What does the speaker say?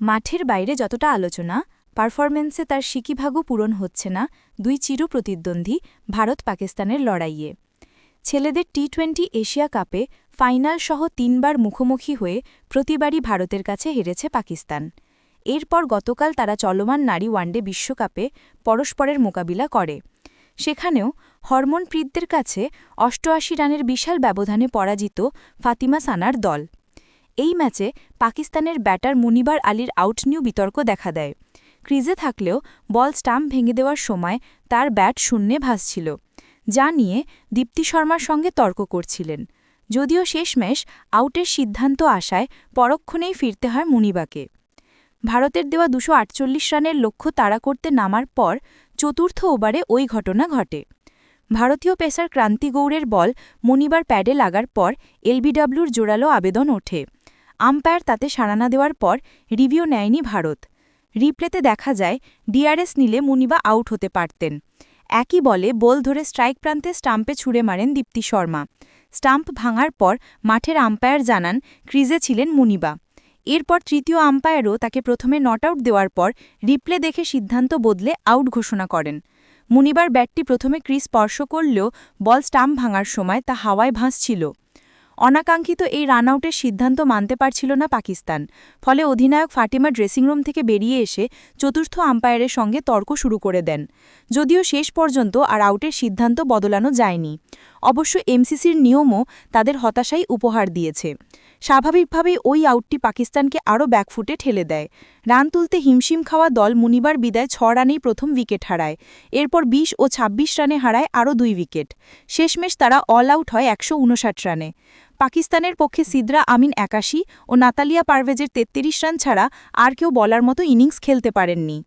মাঠের বাইরে যতটা আলোচনা, পারফরম্যান্সে তার সিকিভাগও পূরণ হচ্ছে না, দুই চির প্রতিদ্বন্দ্বী, ভারত পাকিস্তানের লড়াইয়ে। ছেলেদের টি টোয়েন্টি এশিয়া কাপে ফাইনাল সহ তিনবার মুখোমুখি হয়ে প্রতিবারই ভারতের কাছে হেরেছে পাকিস্তান। এরপর গতকাল তারা চলমান নারী ওয়ানডে বিশ্বকাপে পরস্পরের মোকাবিলা করে। সেখানেও হরমনপ্রীতদের কাছে অষ্টআশি রানের বিশাল ব্যবধানে পরাজিত ফাতিমা সানার দল। এই ম্যাচে পাকিস্তানের ব্যাটার মুনিবার আলীর আউট নিউ বিতর্ক দেখা দেয়। ক্রিজে থাকলেও বল স্টাম্প ভেঙে দেওয়ার সময় তার ব্যাট শূন্যে ভাসছিল, যা নিয়ে দীপ্তি শর্মার সঙ্গে তর্ক করছিলেন। যদিও শেষমেশ আউটের সিদ্ধান্ত আসায় পরক্ষণেই ফিরতে হয় মুনিবাকে। ভারতের দেওয়া দুশো রানের লক্ষ্য তাড়া করতে নামার পর চতুর্থ ওভারে ওই ঘটনা ঘটে। ভারতীয় পেসার ক্রান্তি গৌড়ের বল মনিবার প্যাডে লাগার পর এলবিডব্লিউর জোরালো আবেদন ওঠে। আম্পায়ার তাতে সাড়া না দেওয়ার পর রিভিউ নেয়নি ভারত। রিপ্লেতে দেখা যায়, ডিআরএস নিলে মুনিবা আউট হতে পারতেন। একই বলে বল ধরে স্ট্রাইক প্রান্তে স্টাম্পে ছুড়ে মারেন দীপ্তি শর্মা। স্টাম্প ভাঙার পর মাঠের আম্পায়ার জানান, ক্রিজে ছিলেন মুনিবা। এরপর তৃতীয় আম্পায়ারও তাকে প্রথমে নট আউট দেওয়ার পর রিপ্লে দেখে সিদ্ধান্ত বদলে আউট ঘোষণা করেন। মুনিবার ব্যাটটি প্রথমে ক্রিজ স্পর্শ করলেও বল স্টাম্প ভাঙার সময় তা হাওয়ায় ভাসছিল। অনাকাঙ্ক্ষিত এই রান আউটের সিদ্ধান্ত মানতে পারছিল না পাকিস্তান। ফলে অধিনায়ক ফাটিমা ড্রেসিংরুম থেকে বেরিয়ে এসে চতুর্থ আম্পায়ারের সঙ্গে তর্ক শুরু করে দেন। যদিও শেষ পর্যন্ত আর আউটের সিদ্ধান্ত বদলানো যায়নি। অবশ্য এমসিসির নিয়মও তাদের হতাশাই উপহার দিয়েছে। স্বাভাবিকভাবেই ওই আউটটি পাকিস্তানকে আরও ব্যাকফুটে ঠেলে দেয়। রান তুলতে হিমশিম খাওয়া দল মুনিবার বিদায় ছ রানেই প্রথম উইকেট হারায়। এরপর ২০ ও ২৬ রানে হারায় আরও দুই উইকেট। শেষমেশ তারা অল আউট হয় একশো উনষাট রানে। পাকিস্তানের পক্ষে সিদ্রা আমিন একাশি ও নাতালিয়া পারভেজের ৩৩ রান ছাড়া আর কেউ বলার মতো ইনিংস খেলতে পারেননি।